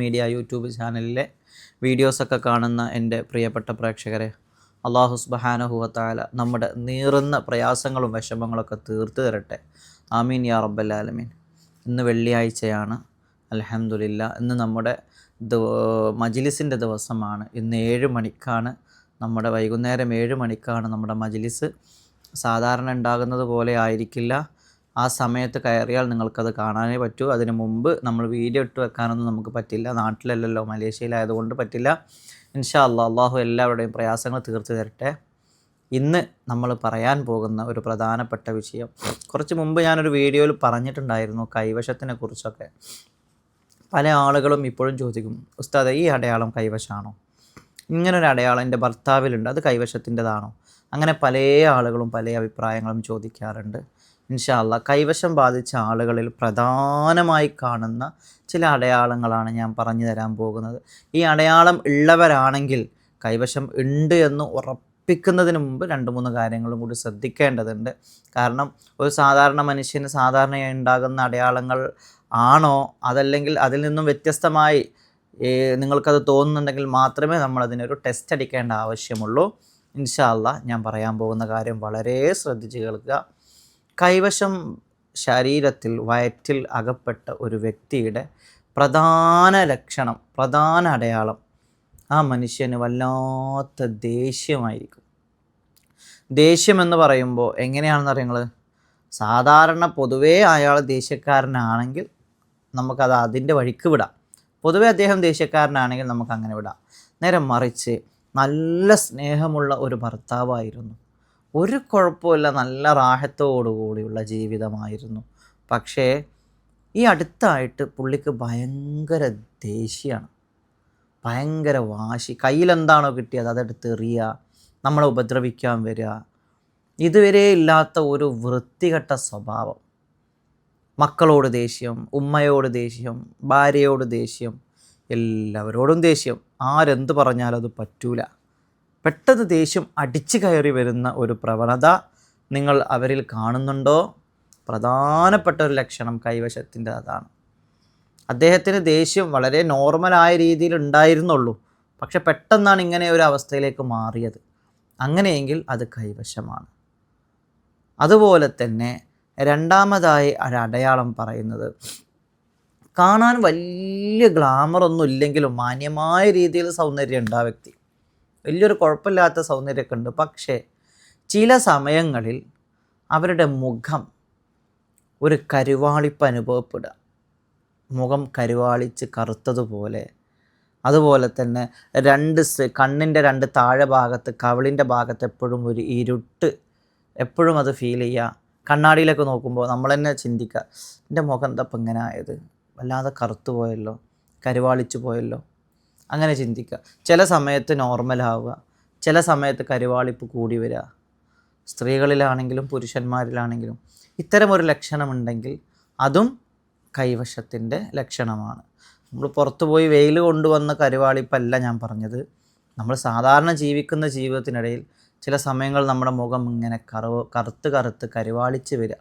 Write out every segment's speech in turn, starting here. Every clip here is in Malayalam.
മീഡിയ യൂട്യൂബ് ചാനലിലെ വീഡിയോസൊക്കെ കാണുന്ന എന്റെ പ്രിയപ്പെട്ട പ്രേക്ഷകരെ അള്ളാഹു സുബഹാനഹുവത്താല നമ്മുടെ നീറുന്ന പ്രയാസങ്ങളും വിഷമങ്ങളൊക്കെ തീർത്തു തരട്ടെ. ആമീൻ യാ റബ്ബല്ലാലമീൻ ഇന്ന് വെള്ളിയാഴ്ചയാണ്. അലഹമുല്ല ഇന്ന് നമ്മുടെ മജിലിസിന്റെ ദിവസമാണ്. ഇന്ന് ഏഴ് മണിക്കാണ് നമ്മുടെ വൈകുന്നേരം ഏഴ് മണിക്കാണ് നമ്മുടെ മജിലിസ്. സാധാരണ ഉണ്ടാകുന്നത് പോലെ ആയിരിക്കില്ല. ആ സമയത്ത് കയറിയാൽ നിങ്ങൾക്കത് കാണാനേ പറ്റൂ. അതിന് മുമ്പ് നമ്മൾ വീഡിയോ ഇട്ട് വെക്കാനൊന്നും നമുക്ക് പറ്റില്ല. നാട്ടിലല്ലല്ലോ മലേഷ്യയിലായതുകൊണ്ട് പറ്റില്ല. ഇൻഷാ അല്ലാ അള്ളാഹു എല്ലാവരുടെയും പ്രയാസങ്ങൾ തീർത്തു തരട്ടെ. ഇന്ന് നമ്മൾ പറയാൻ പോകുന്ന ഒരു പ്രധാനപ്പെട്ട വിഷയം. കുറച്ച് മുമ്പ് ഞാനൊരു വീഡിയോയിൽ പറഞ്ഞിട്ടുണ്ടായിരുന്നു കൈവശത്തിനെ കുറിച്ചൊക്കെ. പല ആളുകളും ഇപ്പോഴും ചോദിക്കും ഉസ്താദ് ഈ അടയാളം കൈവശമാണോ ഇങ്ങനൊരു അടയാളം എന്റെ ഭർത്താവിലുണ്ട്. അത് കൈവശത്തിന്റെതാണോ? അങ്ങനെ പല ആളുകളും പല അഭിപ്രായങ്ങളും ചോദിക്കാറുണ്ട്. ഇൻഷാല്ല കൈവശം ബാധിച്ച ആളുകളിൽ പ്രധാനമായി കാണുന്ന ചില അടയാളങ്ങളാണ് ഞാൻ പറഞ്ഞു തരാൻ പോകുന്നത്. ഈ അടയാളം ഉള്ളവരാണെങ്കിൽ കൈവശം ഉണ്ട് എന്ന് ഉറപ്പിക്കുന്നതിന് മുമ്പ് രണ്ട് മൂന്ന് കാര്യങ്ങളും കൂടി ശ്രദ്ധിക്കേണ്ടതുണ്ട്. കാരണം ഒരു സാധാരണ മനുഷ്യന് സാധാരണയായി ഉണ്ടാകുന്ന അടയാളങ്ങൾ ആണോ? അതല്ലെങ്കിൽ അതിൽ നിന്നും വ്യത്യസ്തമായി നിങ്ങൾക്കത് തോന്നുന്നുണ്ടെങ്കിൽ മാത്രമേ നമ്മൾ അതിനൊരു ടെസ്റ്റ് അടിക്കേണ്ട ആവശ്യമുള്ളൂ. ഇൻഷാല്ല ഞാൻ പറയാൻ പോകുന്ന കാര്യം വളരെ ശ്രദ്ധിച്ച് കേൾക്കുക. കൈവശം ശരീരത്തിൽ വയറ്റിൽ അകപ്പെട്ട ഒരു വ്യക്തിയുടെ പ്രധാന ലക്ഷണം പ്രധാന അടയാളം ആ മനുഷ്യന് വല്ലാത്ത ദേഷ്യമായിരിക്കും. ദേഷ്യം എന്ന് പറയുമ്പോൾ എങ്ങനെയാണെന്ന് അറിയുന്നത്? സാധാരണ പൊതുവേ അയാൾ ദേഷ്യക്കാരനാണെങ്കിൽ നമുക്കത് അതിന്റെ വഴിക്ക് വിടാം. പൊതുവേ അദ്ദേഹം ദേഷ്യക്കാരനാണെങ്കിൽ നമുക്ക് അങ്ങനെ വിടാം. നേരെ മറിച്ച് നല്ല സ്നേഹമുള്ള ഒരു ഭർത്താവായിരുന്നു. ഒരു കുഴപ്പമില്ല നല്ല റാഹത്തോടുകൂടിയുള്ള ജീവിതമായിരുന്നു. പക്ഷേ ഈ അടുത്തായിട്ട് പുള്ളിക്ക് ഭയങ്കര ദേഷ്യമാണ് ഭയങ്കര വാശി. കയ്യിലെന്താണോ കിട്ടിയത് അതെടുത്ത് എറിയുക നമ്മളെ ഉപദ്രവിക്കാൻ വരിക. ഇതുവരെ ഇല്ലാത്ത ഒരു വൃത്തികെട്ട സ്വഭാവം. മക്കളോട് ദേഷ്യം ഉമ്മയോട് ദേഷ്യം ഭാര്യയോട് ദേഷ്യം എല്ലാവരോടും ദേഷ്യം. ആരെന്ത് പറഞ്ഞാലും അത് പറ്റൂല. പെട്ടെന്ന് ദേഷ്യം അടിച്ചു കയറി വരുന്ന ഒരു പ്രവണത നിങ്ങൾ അവരിൽ കാണുന്നുണ്ടോ? പ്രധാനപ്പെട്ട ഒരു ലക്ഷണം കൈവശത്തിന്റെ അതാണ്. അദ്ദേഹത്തിന് ദേഷ്യം വളരെ നോർമലായ രീതിയിൽ ഉണ്ടായിരുന്നുള്ളൂ. പക്ഷെ പെട്ടെന്നാണ് ഇങ്ങനെ ഒരു അവസ്ഥയിലേക്ക് മാറിയത്. അങ്ങനെയെങ്കിൽ അത് കൈവശമാണ്. അതുപോലെ തന്നെ രണ്ടാമതായി ഒരു അടയാളം പറയുന്നത്. കാണാൻ വലിയ ഗ്ലാമറൊന്നും ഇല്ലെങ്കിലും മാന്യമായ രീതിയിൽ സൗന്ദര്യം ഉണ്ട് ആ വ്യക്തി. വലിയൊരു കുഴപ്പമില്ലാത്ത സൗന്ദര്യമൊക്കെ ഉണ്ട് പക്ഷേ ചില സമയങ്ങളിൽ അവരുടെ മുഖം ഒരു കരുവാളിപ്പ് അനുഭവപ്പെടുക. മുഖം കരുവാളിച്ച് കറുത്തതുപോലെ. അതുപോലെ തന്നെ രണ്ട് കണ്ണിന്റെ രണ്ട് താഴെ ഭാഗത്ത് കവിളിന്റെ ഭാഗത്ത് എപ്പോഴും ഒരു ഇരുട്ട് എപ്പോഴും അത് ഫീൽ ചെയ്യുക. കണ്ണാടിയിലൊക്കെ നോക്കുമ്പോൾ നമ്മൾ തന്നെ ചിന്തിക്കുക എന്റെ മുഖം എന്താ ഇപ്പം ഇങ്ങനെ ആയത്? വല്ലാതെ കറുത്തു പോയല്ലോ കരുവാളിച്ചു പോയല്ലോ. അങ്ങനെ ചിന്തിക്കുക. ചില സമയത്ത് നോർമലാവുക ചില സമയത്ത് കരുവാളിപ്പ് കൂടി വരിക. സ്ത്രീകളിലാണെങ്കിലും പുരുഷന്മാരിലാണെങ്കിലും ഇത്തരമൊരു ലക്ഷണമുണ്ടെങ്കിൽ അതും കൈവശത്തിന്റെ ലക്ഷണമാണ്. നമ്മൾ പുറത്തു പോയി വെയിൽ കൊണ്ടുവന്ന കരുവാളിപ്പല്ല ഞാൻ പറഞ്ഞത്. നമ്മൾ സാധാരണ ജീവിക്കുന്ന ജീവിതത്തിനിടയിൽ ചില സമയങ്ങൾ നമ്മുടെ മുഖം ഇങ്ങനെ കറു കറുത്ത് കറുത്ത് കരുവാളിച്ച് വരിക.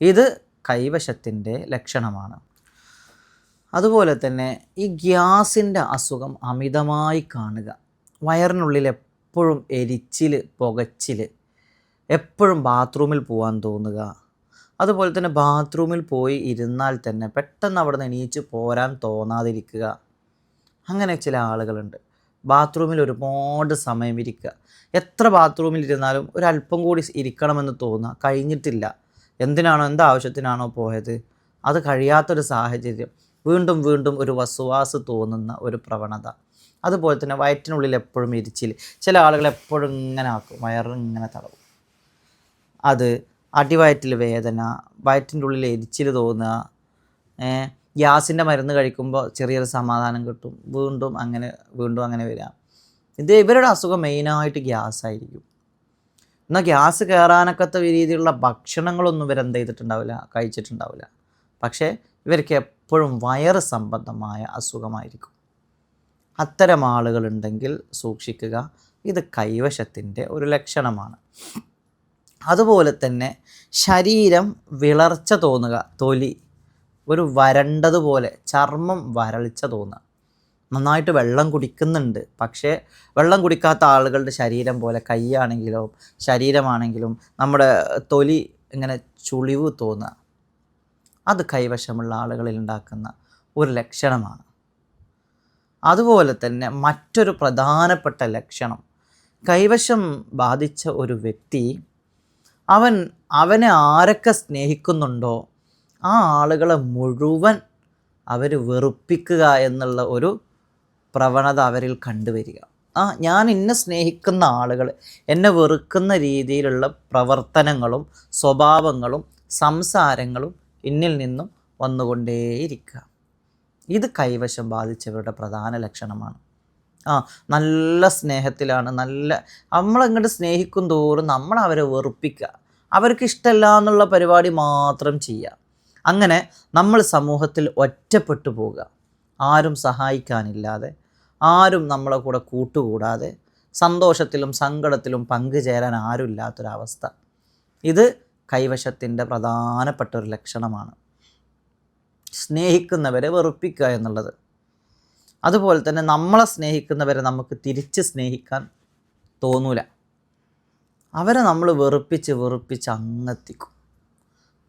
ഇത് കൈവശത്തിന്റെ ലക്ഷണമാണ്. അതുപോലെ തന്നെ ഈ ഗ്യാസിന്റെ അസുഖം അമിതമായി കാണുക. വയറിനുള്ളിൽ എപ്പോഴും എരിച്ചിൽ പുകച്ചിൽ എപ്പോഴും ബാത്റൂമിൽ പോകാൻ തോന്നുക. അതുപോലെ തന്നെ ബാത്റൂമിൽ പോയി ഇരുന്നാൽ തന്നെ പെട്ടെന്ന് അവിടെ നിന്ന് എണീച്ച് പോരാൻ തോന്നാതിരിക്കുക. അങ്ങനെ ചില ആളുകളുണ്ട്. ബാത്റൂമിൽ ഒരുപാട് സമയം ഇരിക്കുക. എത്ര ബാത്റൂമിൽ ഇരുന്നാലും ഒരല്പം കൂടി ഇരിക്കണമെന്ന് തോന്നുക. കഴിഞ്ഞിട്ടില്ല. എന്തിനാണോ എന്താവശ്യത്തിനാണോ പോയത്? അത് കഴിയാത്തൊരു സാഹചര്യം. വീണ്ടും വീണ്ടും ഒരു വസുവാസ് തോന്നുന്ന ഒരു പ്രവണത. അതുപോലെ തന്നെ വയറ്റിനുള്ളിൽ എപ്പോഴും ഇരിച്ചിൽ ചില ആളുകൾ എപ്പോഴും ഇങ്ങനെ ആക്കും വയറിങ്ങനെ തടവും. അത് അടിവയറ്റിൽ വേദന വയറ്റിന്റെ ഉള്ളിൽ എരിച്ചിൽ തോന്നുക ഗ്യാസിന്റെ മരുന്ന് കഴിക്കുമ്പോൾ ചെറിയൊരു സമാധാനം കിട്ടും വീണ്ടും അങ്ങനെ വീണ്ടും അങ്ങനെ വരിക. ഇത് ഇവരുടെ അസുഖം മെയിനായിട്ട് ഗ്യാസ് ആയിരിക്കും എന്നാൽ ഗ്യാസ് കയറാനൊക്കത്ത രീതിയിലുള്ള ഭക്ഷണങ്ങളൊന്നും ഇവരെന്ത് ചെയ്തിട്ടുണ്ടാവില്ല കഴിച്ചിട്ടുണ്ടാവില്ല. പക്ഷേ ഇവർക്ക് എപ്പോഴും വയറ് സംബന്ധമായ അസുഖമായിരിക്കും. അത്തരം ആളുകളുണ്ടെങ്കിൽ സൂക്ഷിക്കുക ഇത് കൈവശത്തിന്റെ ഒരു ലക്ഷണമാണ്. അതുപോലെ തന്നെ ശരീരം വിളർച്ച തോന്നുക തൊലി ഒരു വരണ്ടതുപോലെ ചർമ്മം വരൾച്ച തോന്നുക. നന്നായിട്ട് വെള്ളം കുടിക്കുന്നുണ്ട് പക്ഷേ വെള്ളം കുടിക്കാത്ത ആളുകളുടെ ശരീരം പോലെ കൈയാണെങ്കിലും ശരീരമാണെങ്കിലും നമ്മുടെ തൊലി ഇങ്ങനെ ചുളിവ് തോന്നുക. അത് കൈവശമുള്ള ആളുകളിൽ ഉണ്ടാക്കുന്ന ഒരു ലക്ഷണമാണ്. അതുപോലെ തന്നെ മറ്റൊരു പ്രധാനപ്പെട്ട ലക്ഷണം കൈവശം ബാധിച്ച ഒരു വ്യക്തി അവൻ അവനെ ആരൊക്കെ സ്നേഹിക്കുന്നുണ്ടോ ആ ആളുകളെ മുഴുവൻ അവർ വെറുപ്പിക്കുക എന്നുള്ള ഒരു പ്രവണത അവരിൽ കണ്ടുവരിക. ആ ഞാൻ എന്നെ സ്നേഹിക്കുന്ന ആളുകൾ എന്നെ വെറുക്കുന്ന രീതിയിലുള്ള പ്രവർത്തനങ്ങളും സ്വഭാവങ്ങളും സംസാരങ്ങളും എന്നിൽ നിന്നും വന്നുകൊണ്ടേയിരിക്കുക. ഇത് കൈവശം ബാധിച്ചവരുടെ പ്രധാന ലക്ഷണമാണ്. ആ നല്ല സ്നേഹത്തിലാണ് നല്ല നമ്മളങ്ങോട്ട് സ്നേഹിക്കും തോറും നമ്മൾ അവരെ വെറുപ്പിക്കുക. അവർക്ക് ഇഷ്ടമല്ല എന്നുള്ള പരിപാടി മാത്രം ചെയ്യുക. അങ്ങനെ നമ്മൾ സമൂഹത്തിൽ ഒറ്റപ്പെട്ടു പോവുക. ആരും സഹായിക്കാനില്ലാതെ ആരും നമ്മളെ കൂടെ കൂട്ടുകൂടാതെ സന്തോഷത്തിലും സങ്കടത്തിലും പങ്കുചേരാൻ ആരുമില്ലാത്തൊരവസ്ഥ. ഇത് കൈവശത്തിന്റെ പ്രധാനപ്പെട്ട ഒരു ലക്ഷണമാണ്. സ്നേഹിക്കുന്നവരെ വെറുപ്പിക്കുക എന്നുള്ളത്. അതുപോലെ തന്നെ നമ്മളെ സ്നേഹിക്കുന്നവരെ നമുക്ക് തിരിച്ച് സ്നേഹിക്കാൻ തോന്നൂല. അവരെ നമ്മൾ വെറുപ്പിച്ച് വെറുപ്പിച്ച് അങ്ങെത്തിക്കും.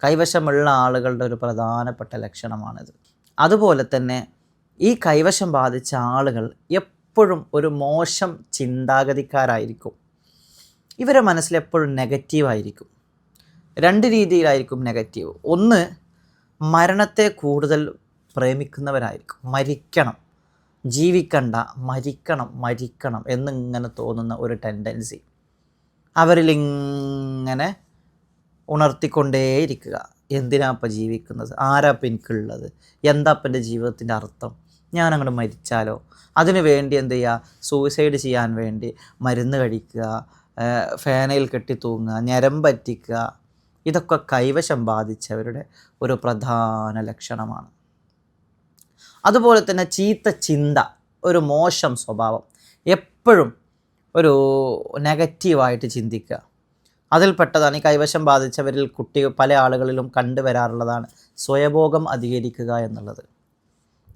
കൈവശമുള്ള ആളുകളുടെ ഒരു പ്രധാനപ്പെട്ട ലക്ഷണമാണിത്. അതുപോലെ തന്നെ ഈ കൈവശം ബാധിച്ച ആളുകൾ എപ്പോഴും ഒരു മോശം ചിന്താഗതിക്കാരായിരിക്കും. ഇവരെ മനസ്സിലെപ്പോഴും നെഗറ്റീവായിരിക്കും. രണ്ട് രീതിയിലായിരിക്കും നെഗറ്റീവ്. ഒന്ന് മരണത്തെ കൂടുതൽ പ്രേമിക്കുന്നവരായിരിക്കും. മരിക്കണം. ജീവിക്കണ്ട. മരിക്കണം മരിക്കണം എന്നിങ്ങനെ തോന്നുന്ന ഒരു ടെൻഡൻസി അവരിലിങ്ങനെ ഉണർത്തിക്കൊണ്ടേയിരിക്കുക. എന്തിനാ ഇപ്പം ജീവിക്കുന്നത്? ആരാ ഇപ്പം എനിക്കുള്ളത്? എന്താ അപ്പം എന്റെ ജീവിതത്തിന്റെ അർത്ഥം? ഞാൻ മരിച്ചാലോ? അതിന് വേണ്ടി എന്ത് ചെയ്യുക സൂയിസൈഡ് ചെയ്യാൻ വേണ്ടി മരുന്ന് കഴിക്കുക ഫാനയിൽ കെട്ടി തൂങ്ങുക ഞരമ്പറ്റിക്കുക ഇതൊക്കെ കൈവശം ബാധിച്ചവരുടെ ഒരു പ്രധാന ലക്ഷണമാണ്. അതുപോലെ തന്നെ ചീത്ത ചിന്ത ഒരു മോശം സ്വഭാവം എപ്പോഴും ഒരു നെഗറ്റീവായിട്ട് ചിന്തിക്കുക. അതിൽപ്പെട്ടതാണ് ഈ കൈവശം ബാധിച്ചവരിൽ കുട്ടി പല ആളുകളിലും കണ്ടുവരാറുള്ളതാണ് സ്വയഭോഗം അധികരിക്കുക എന്നുള്ളത്.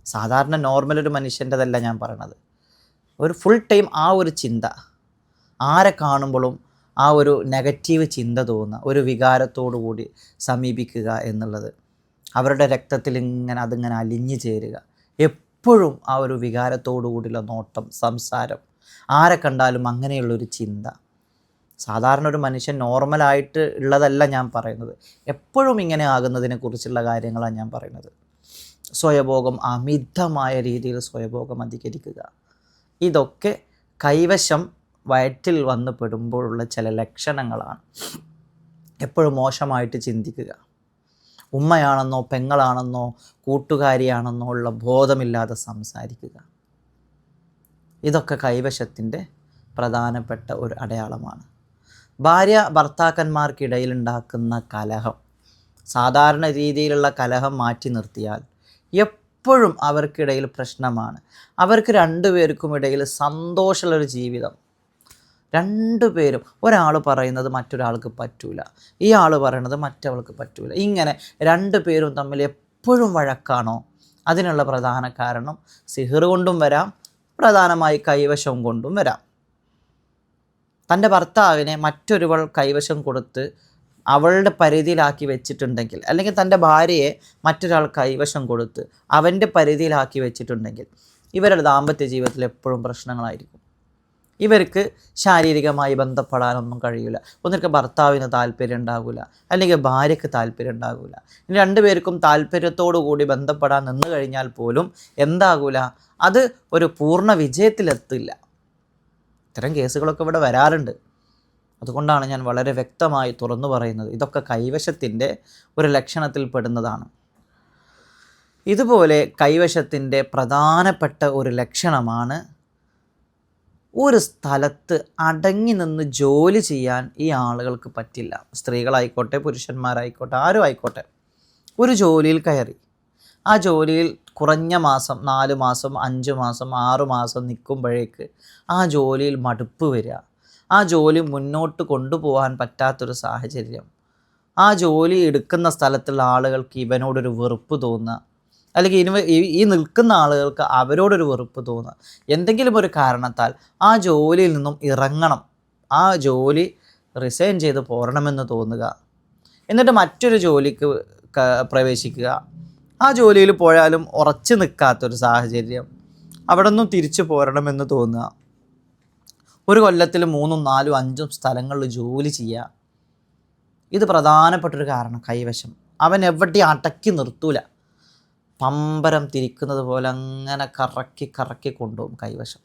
സാധാരണ നോർമൽ ഒരു മനുഷ്യന്റെതല്ല ഞാൻ പറയണത്. ഒരു ഫുൾ ടൈം ആ ഒരു ചിന്ത ആരെ കാണുമ്പോഴും ആ ഒരു നെഗറ്റീവ് ചിന്ത തോന്നുക ഒരു വികാരത്തോടു കൂടി സമീപിക്കുക എന്നുള്ളത്. അവരുടെ രക്തത്തിൽ ഇങ്ങനെ അതിങ്ങനെ അലിഞ്ഞു ചേരുക. എപ്പോഴും ആ ഒരു വികാരത്തോടു കൂടിയുള്ള നോട്ടം സംസാരം ആരെ കണ്ടാലും അങ്ങനെയുള്ളൊരു ചിന്ത. സാധാരണ ഒരു മനുഷ്യൻ നോർമലായിട്ട് ഉള്ളതല്ല ഞാൻ പറയുന്നത്. എപ്പോഴും ഇങ്ങനെ ആകുന്നതിനെ കുറിച്ചുള്ള കാര്യങ്ങളാണ് ഞാൻ പറയുന്നത്. സ്വയഭോഗം അമിതമായ രീതിയിൽ സ്വയഭോഗം അധികരിക്കുക. ഇതൊക്കെ കൈവശം വയറ്റിൽ വന്ന് പെടുമ്പോഴുള്ള ചില ലക്ഷണങ്ങളാണ്. എപ്പോഴും മോശമായിട്ട് ചിന്തിക്കുക. ഉമ്മയാണെന്നോ പെങ്ങളാണെന്നോ കൂട്ടുകാരിയാണെന്നോ ഉള്ള ബോധമില്ലാതെ സംസാരിക്കുക. ഇതൊക്കെ കൈവശത്തിന്റെ പ്രധാനപ്പെട്ട ഒരു അടയാളമാണ്. ഭാര്യ ഭർത്താക്കന്മാർക്കിടയിൽ ഉണ്ടാക്കുന്ന കലഹം. സാധാരണ രീതിയിലുള്ള കലഹം മാറ്റി നിർത്തിയാൽ എപ്പോഴും അവർക്കിടയിൽ പ്രശ്നമാണ്. അവർക്ക് രണ്ടുപേർക്കും ഇടയിൽ സന്തോഷമുള്ളൊരു ജീവിതം. രണ്ടുപേരും ഒരാൾ പറയുന്നത് മറ്റൊരാൾക്ക് പറ്റൂല. ഈ ആൾ പറയണത് മറ്റവൾക്ക് പറ്റൂല. ഇങ്ങനെ രണ്ടു പേരും തമ്മിൽ എപ്പോഴും വഴക്കാണോ? അതിനുള്ള പ്രധാന കാരണം സിഹിർ കൊണ്ടും വരാം പ്രധാനമായി കൈവശം കൊണ്ടും വരാം. തന്റെ ഭർത്താവിനെ മറ്റൊരുവൾ കൈവശം കൊടുത്ത് അവളുടെ പരിധിയിലാക്കി വെച്ചിട്ടുണ്ടെങ്കിൽ അല്ലെങ്കിൽ തന്റെ ഭാര്യയെ മറ്റൊരാൾ കൈവശം കൊടുത്ത് അവന്റെ പരിധിയിലാക്കി വെച്ചിട്ടുണ്ടെങ്കിൽ ഇവരുടെ ദാമ്പത്യ ജീവിതത്തിൽ എപ്പോഴും പ്രശ്നങ്ങളായിരിക്കും. ഇവർക്ക് ശാരീരികമായി ബന്ധപ്പെടാനൊന്നും കഴിയില്ല ഒന്നിക്ക് ഭർത്താവിന് താല്പര്യം ഉണ്ടാകില്ല അല്ലെങ്കിൽ ഭാര്യയ്ക്ക് താല്പര്യം ഉണ്ടാകില്ല രണ്ടുപേർക്കും കൂടി ബന്ധപ്പെടാൻ നിന്ന് കഴിഞ്ഞാൽ പോലും എന്താകൂല? അത് ഒരു പൂർണ വിജയത്തിലെത്തില്ല. ഇത്തരം കേസുകളൊക്കെ ഇവിടെ വരാറുണ്ട്. അതുകൊണ്ടാണ് ഞാൻ വളരെ വ്യക്തമായി തുറന്നു പറയുന്നത്. ഇതൊക്കെ കൈവശത്തിന്റെ ഒരു ലക്ഷണത്തിൽ പെടുന്നതാണ്. ഇതുപോലെ കൈവശത്തിന്റെ പ്രധാനപ്പെട്ട ഒരു ലക്ഷണമാണ് ഒരു സ്ഥലത്ത് അടങ്ങി നിന്ന് ജോലി ചെയ്യാൻ ഈ ആളുകൾക്ക് പറ്റില്ല. സ്ത്രീകളായിക്കോട്ടെ പുരുഷന്മാരായിക്കോട്ടെ ആരും ആയിക്കോട്ടെ. ഒരു ജോലിയിൽ കയറി. ആ ജോലിയിൽ കുറഞ്ഞ മാസം നാല് മാസം അഞ്ച് മാസം ആറ് മാസം നിൽക്കുമ്പോഴേക്ക് ആ ജോലിയിൽ മടുപ്പ് വരിക. ആ ജോലി മുന്നോട്ട് കൊണ്ടുപോകാൻ പറ്റാത്തൊരു സാഹചര്യം. ആ ജോലി എടുക്കുന്ന സ്ഥലത്തുള്ള ആളുകൾക്ക് ഇവനോടൊരു വെറുപ്പ് തോന്നുക. അല്ലെങ്കിൽ ഇനി ഈ- നിൽക്കുന്ന ആളുകൾക്ക് അവരോടൊരു വെറുപ്പ് തോന്നുക. എന്തെങ്കിലും ഒരു കാരണത്താൽ ആ ജോലിയിൽ നിന്നും ഇറങ്ങണം. ആ ജോലി റിസൈൻ ചെയ്ത് പോരണമെന്ന് തോന്നുക. എന്നിട്ട് മറ്റൊരു ജോലിക്ക് പ്രവേശിക്കുക. ആ ജോലിയിൽ പോയാലും ഉറച്ചു നിൽക്കാത്തൊരു സാഹചര്യം. അവിടെ നിന്നും തിരിച്ചു പോരണമെന്ന് തോന്നുക. ഒരു കൊല്ലത്തിൽ മൂന്നും നാലും അഞ്ചും സ്ഥലങ്ങളിൽ ജോലി ചെയ്യുക. ഇത് പ്രധാനപ്പെട്ടൊരു കാരണം കൈവശം. അവൻ എവിടെയും അടക്കി നിർത്തൂല. പമ്പരം തിരിക്കുന്നത് പോലെ അങ്ങനെ കറക്കി കറക്കി കൊണ്ടുപോകും കൈവശം.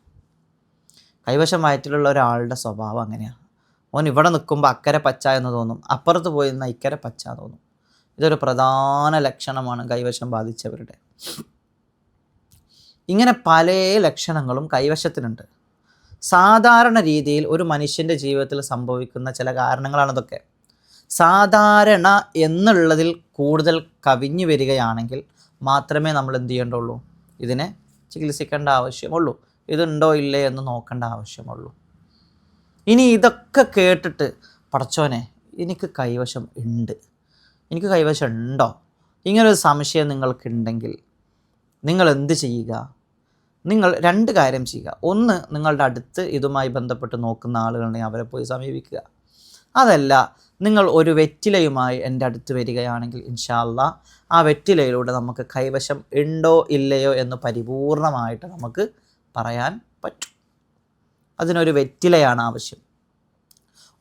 കൈവശം വയറ്റിലുള്ള ഒരാളുടെ സ്വഭാവം അങ്ങനെയാണ് ഓൻ ഇവിടെ നിൽക്കുമ്പോൾ അക്കരെ പച്ച എന്ന് തോന്നും. അപ്പുറത്ത് പോയി നിന്നാൽ ഇക്കരെ പച്ച തോന്നും. ഇതൊരു പ്രധാന ലക്ഷണമാണ് കൈവശം ബാധിച്ചവരുടെ. ഇങ്ങനെ പല ലക്ഷണങ്ങളും കൈവശത്തിനുണ്ട്. സാധാരണ രീതിയിൽ ഒരു മനുഷ്യന്റെ ജീവിതത്തിൽ സംഭവിക്കുന്ന ചില കാരണങ്ങളാണിതൊക്കെ സാധാരണ എന്നുള്ളതിൽ കൂടുതൽ കവിഞ്ഞു വരികയാണെങ്കിൽ മാത്രമേ നമ്മൾ എന്ത് ചെയ്യേണ്ടുള്ളൂ? ഇതിനെ ചികിത്സിക്കേണ്ട ആവശ്യമുള്ളൂ. ഇതുണ്ടോ ഇല്ലേ എന്ന് നോക്കേണ്ട ആവശ്യമുള്ളൂ. ഇനി ഇതൊക്കെ കേട്ടിട്ട് പടച്ചോനെ എനിക്ക് കൈവശം ഉണ്ട്. എനിക്ക് കൈവശം ഉണ്ടോ? ഇങ്ങനൊരു സംശയം നിങ്ങൾക്കുണ്ടെങ്കിൽ നിങ്ങൾ എന്ത് ചെയ്യുക? നിങ്ങൾ രണ്ട് കാര്യം ചെയ്യുക. ഒന്ന് നിങ്ങളുടെ അടുത്ത് ഇതുമായി ബന്ധപ്പെട്ട് നോക്കുന്ന ആളുകളുണ്ടെങ്കിൽ അവരെ പോയി സമീപിക്കുക. അതല്ല നിങ്ങൾ ഒരു വെറ്റിലയുമായി എന്റെ അടുത്ത് വരികയാണെങ്കിൽ ഇൻഷാല്ല ആ വെറ്റിലയിലൂടെ നമുക്ക് കൈവശം ഉണ്ടോ ഇല്ലയോ എന്ന് പരിപൂർണമായിട്ട് നമുക്ക് പറയാൻ പറ്റും. അതിനൊരു വെറ്റിലയാണ് ആവശ്യം.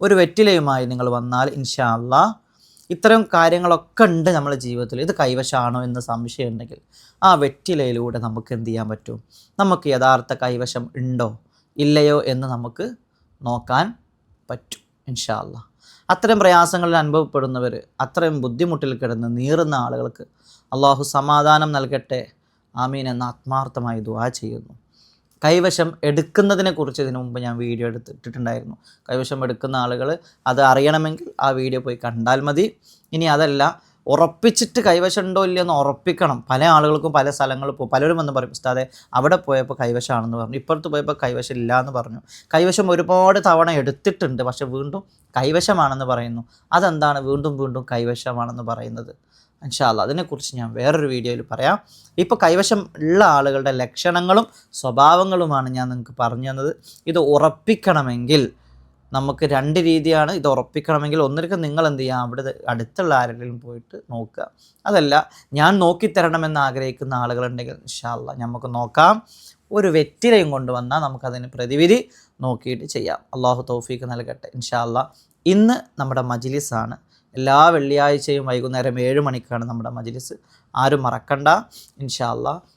ഒരു വെറ്റിലയുമായി നിങ്ങൾ വന്നാൽ ഇൻഷാല്ല ഇത്തരം കാര്യങ്ങളൊക്കെ ഉണ്ട് നമ്മുടെ ജീവിതത്തിൽ. ഇത് കൈവശമാണോ എന്ന് സംശയം ഉണ്ടെങ്കിൽ ആ വെറ്റിലയിലൂടെ നമുക്ക് എന്ത് ചെയ്യാൻ പറ്റും? നമുക്ക് യഥാർത്ഥ കൈവശം ഉണ്ടോ ഇല്ലയോ എന്ന് നമുക്ക് നോക്കാൻ പറ്റും ഇൻഷാല്ല അത്തരം പ്രയാസങ്ങളിൽ അനുഭവപ്പെടുന്നവർ അത്രയും ബുദ്ധിമുട്ടിൽ കിടന്ന് നീറുന്ന ആളുകൾക്ക് അള്ളാഹു സമാധാനം നൽകട്ടെ. ആമീൻ എന്ന ആത്മാർത്ഥമായി ദുആ ചെയ്യുന്നു. കൈവശം എടുക്കുന്നതിനെ കുറിച്ച് ഇതിനു മുമ്പ് ഞാൻ വീഡിയോ എടുത്തിട്ടുണ്ടായിരുന്നു കൈവശം എടുക്കുന്ന ആളുകൾ അത് അറിയണമെങ്കിൽ ആ വീഡിയോ പോയി കണ്ടാൽ മതി. ഇനി അതല്ല ഉറപ്പിച്ചിട്ട് കൈവശമുണ്ടോ ഉണ്ടോ ഇല്ലയോ എന്ന് ഉറപ്പിക്കണം. പല ആളുകൾക്കും പല സ്ഥലങ്ങളിൽ പോകും പലരും വന്ന് പറയും ഉസ്താദെ അവിടെ പോയപ്പോൾ കൈവശമാണെന്ന് പറഞ്ഞു. ഇപ്പുറത്ത് പോയപ്പോൾ കൈവശം ഇല്ല എന്ന് പറഞ്ഞു. കൈവശം ഒരുപാട് തവണ എടുത്തിട്ടുണ്ട്. പക്ഷെ വീണ്ടും കൈവശമാണെന്ന് പറയുന്നു. അതെന്താണ്? വീണ്ടും വീണ്ടും കൈവശമാണെന്ന് പറയുന്നത്. ഇൻഷാല്ല അതിനെക്കുറിച്ച് ഞാൻ വേറൊരു വീഡിയോയിൽ പറയാം. ഇപ്പോൾ കൈവശം ഉള്ള ആളുകളുടെ ലക്ഷണങ്ങളും സ്വഭാവങ്ങളുമാണ് ഞാൻ നിങ്ങൾക്ക് പറഞ്ഞു തന്നത്. ഇത് ഉറപ്പിക്കണമെങ്കിൽ നമുക്ക് രണ്ട് രീതിയാണ് ഇത് ഉറപ്പിക്കണമെങ്കിൽ ഒന്നിരിക്കും നിങ്ങൾ എന്ത് ചെയ്യുക അവിടെ അടുത്തുള്ള ആരെങ്കിലും പോയിട്ട് നോക്കുക. അതല്ല ഞാൻ നോക്കിത്തരണമെന്ന് ആഗ്രഹിക്കുന്ന ആളുകളുണ്ടെങ്കിൽ ഇൻഷാല്ല നമുക്ക് നോക്കാം. ഒരു വെറ്റിലയും കൊണ്ടുവന്നാൽ നമുക്കതിന് പ്രതിവിധി നോക്കിയിട്ട് ചെയ്യാം. അള്ളാഹു തൗഫീക്ക് നൽകട്ടെ. ഇൻഷാല്ല ഇന്ന് നമ്മുടെ മജിലിസാണ്. എല്ലാ വെള്ളിയാഴ്ചയും വൈകുന്നേരം ഏഴ് മണിക്കാണ് നമ്മുടെ മജിലിസ്. ആരും മറക്കണ്ട. ഇൻഷാല്ല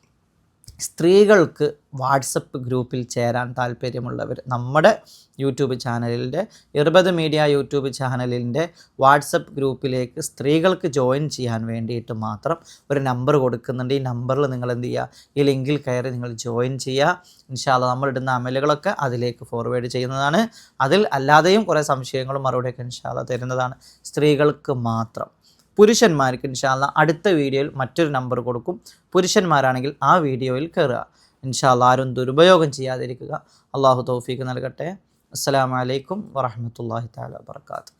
സ്ത്രീകൾക്ക് വാട്സപ്പ് ഗ്രൂപ്പിൽ ചേരാൻ താല്പര്യമുള്ളവർ നമ്മുടെ യൂട്യൂബ് ചാനലിന്റെ ഇറുപത് മീഡിയ യൂട്യൂബ് ചാനലിന്റെ വാട്സപ്പ് ഗ്രൂപ്പിലേക്ക് സ്ത്രീകൾക്ക് ജോയിൻ ചെയ്യാൻ വേണ്ടിയിട്ട് മാത്രം ഒരു നമ്പർ കൊടുക്കുന്നുണ്ട്. ഈ നമ്പറിൽ നിങ്ങൾ എന്ത് ചെയ്യുക? ഈ ലിങ്കിൽ കയറി നിങ്ങൾ ജോയിൻ ചെയ്യുക. ഇൻഷാല്ല നമ്മളിടുന്ന അമലുകളൊക്കെ അതിലേക്ക് ഫോർവേഡ് ചെയ്യുന്നതാണ്. അതിൽ അല്ലാതെയും കുറേ സംശയങ്ങളും മറുപടിയൊക്കെ ഇൻഷാല്ല തരുന്നതാണ്. സ്ത്രീകൾക്ക് മാത്രം. പുരുഷന്മാർക്ക് ഇൻഷാല്ല അടുത്ത വീഡിയോയിൽ മറ്റൊരു നമ്പർ കൊടുക്കും. പുരുഷന്മാരാണെങ്കിൽ ആ വീഡിയോയിൽ കയറുക ഇൻഷാല്ല ആരും ദുരുപയോഗം ചെയ്യാതിരിക്കുക. അള്ളാഹു തൗഫീക്ക് നൽകട്ടെ. അസ്സാം വലൈക്കും വറഹമത്തല്ലാഹി താല വാത്തു